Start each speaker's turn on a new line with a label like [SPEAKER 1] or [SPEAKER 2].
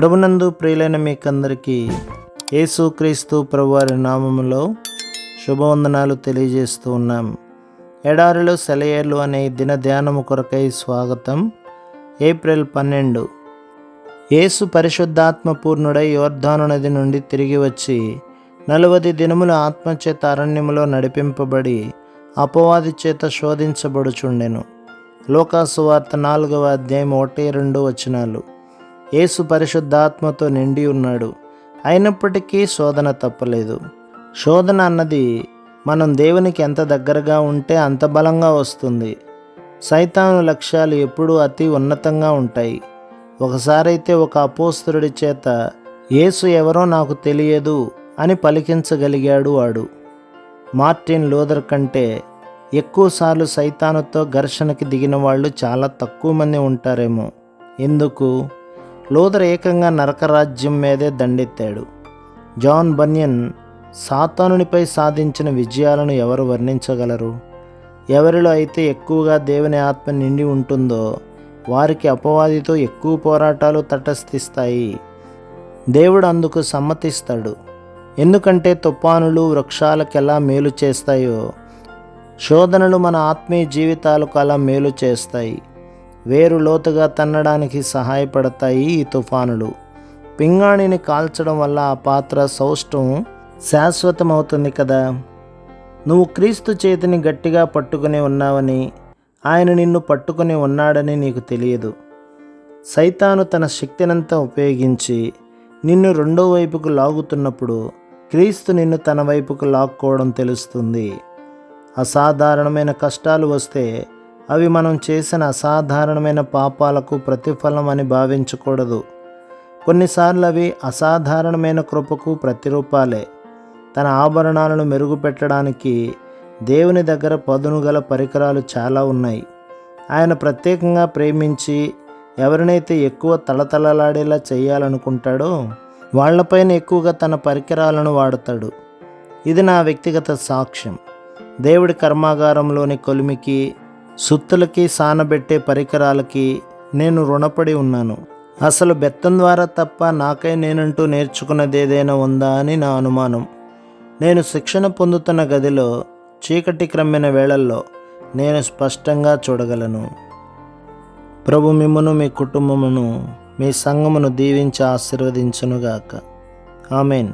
[SPEAKER 1] ప్రభునందు ప్రియులైన మీకందరికీ యేసుక్రీస్తు ప్రభువారి నామములో శుభవందనాలు తెలియజేస్తూ ఉన్నాం. ఎడారిలో సెలయేర్లు అనే దిన ధ్యానము కొరకై స్వాగతం. ఏప్రిల్ పన్నెండు. యేసు పరిశుద్ధాత్మ పూర్ణుడై యోర్ధాను నది నుండి తిరిగి వచ్చి నలువది దినముల ఆత్మచేత అరణ్యములో నడిపింపబడి అపవాది చేత శోధించబడుచుండెను. లోకాసువార్త నాలుగవ అధ్యాయం ఒకటి రెండు వచనాలు. యేసు పరిశుద్ధాత్మతో నిండి ఉన్నాడు. అయినప్పటికీ శోధన తప్పలేదు. శోధన అన్నది మనం దేవునికి ఎంత దగ్గరగా ఉంటే అంత బలంగా వస్తుంది. సైతాను లక్ష్యాలు ఎప్పుడూ అతి ఉన్నతంగా ఉంటాయి. ఒకసారైతే ఒక అపోస్తుడి చేత యేసు ఎవరో నాకు తెలియదు అని పలికించగలిగాడు వాడు. మార్టిన్ లూథర్ కంటే ఎక్కువసార్లు సైతానుతో ఘర్షణకి దిగిన వాళ్ళు చాలా తక్కువ మంది ఉంటారేమో. ఎందుకు? లూథర్ ఏకంగా నరకరాజ్యం మీదే దండెత్తాడు. జాన్ బన్యన్ సాతానునిపై సాధించిన విజయాలను ఎవరు వర్ణించగలరు? ఎవరిలో అయితే ఎక్కువగా దేవుని ఆత్మ నిండి ఉంటుందో వారికి అపవాదితో ఎక్కువ పోరాటాలు తటస్థిస్తాయి. దేవుడు అందుకు సమ్మతిస్తాడు. ఎందుకంటే తుఫానులు వృక్షాలకు ఎలా మేలు చేస్తాయో శోధనలు మన ఆత్మీయ జీవితాలకు అలా మేలు చేస్తాయి. వేరు లోతుగా తన్నడానికి సహాయపడతాయి ఈ తుఫానులు. పింగాణిని కాల్చడం వల్ల ఆ పాత్ర సౌష్టం శాశ్వతమవుతుంది కదా? నువ్వు క్రీస్తు చేతిని గట్టిగా పట్టుకుని ఉన్నావని ఆయన నిన్ను పట్టుకుని ఉన్నాడని నీకు తెలియదు. సైతాను తన శక్తినంతా ఉపయోగించి నిన్ను రెండో వైపుకు లాగుతున్నప్పుడు క్రీస్తు నిన్ను తన వైపుకు లాక్కోవడం తెలుస్తుంది. అసాధారణమైన కష్టాలు వస్తే అవి మనం చేసిన అసాధారణమైన పాపాలకు ప్రతిఫలం అని భావించకూడదు. కొన్నిసార్లు అవి అసాధారణమైన కృపకు ప్రతిరూపాలే. తన ఆభరణాలను మెరుగుపెట్టడానికి దేవుని దగ్గర పదును గల పరికరాలు చాలా ఉన్నాయి. ఆయన ప్రత్యేకంగా ప్రేమించి ఎవరినైతే ఎక్కువ తళతళలాడేలా చేయాలనుకుంటాడో వాళ్ళపైన ఎక్కువగా తన పరికరాలను వాడతాడు. ఇది నా వ్యక్తిగత సాక్ష్యం. దేవుడి కర్మాగారంలోని కొలిమికి సుత్తులకి సానబెట్టే పరికరాలకి నేను రుణపడి ఉన్నాను. అసలు బెత్తం ద్వారా తప్ప నాకై నేనంటూ నేర్చుకున్నది ఏదైనా ఉందా అని నా అనుమానం. నేను శిక్షణ పొందుతున్న గదిలో చీకటి క్రమ్మిన వేళల్లో నేను స్పష్టంగా చూడగలను. ప్రభు మిమ్మను మీ కుటుంబమును మీ సంఘమును దీవించి ఆశీర్వదించునుగాక. ఆమెన్.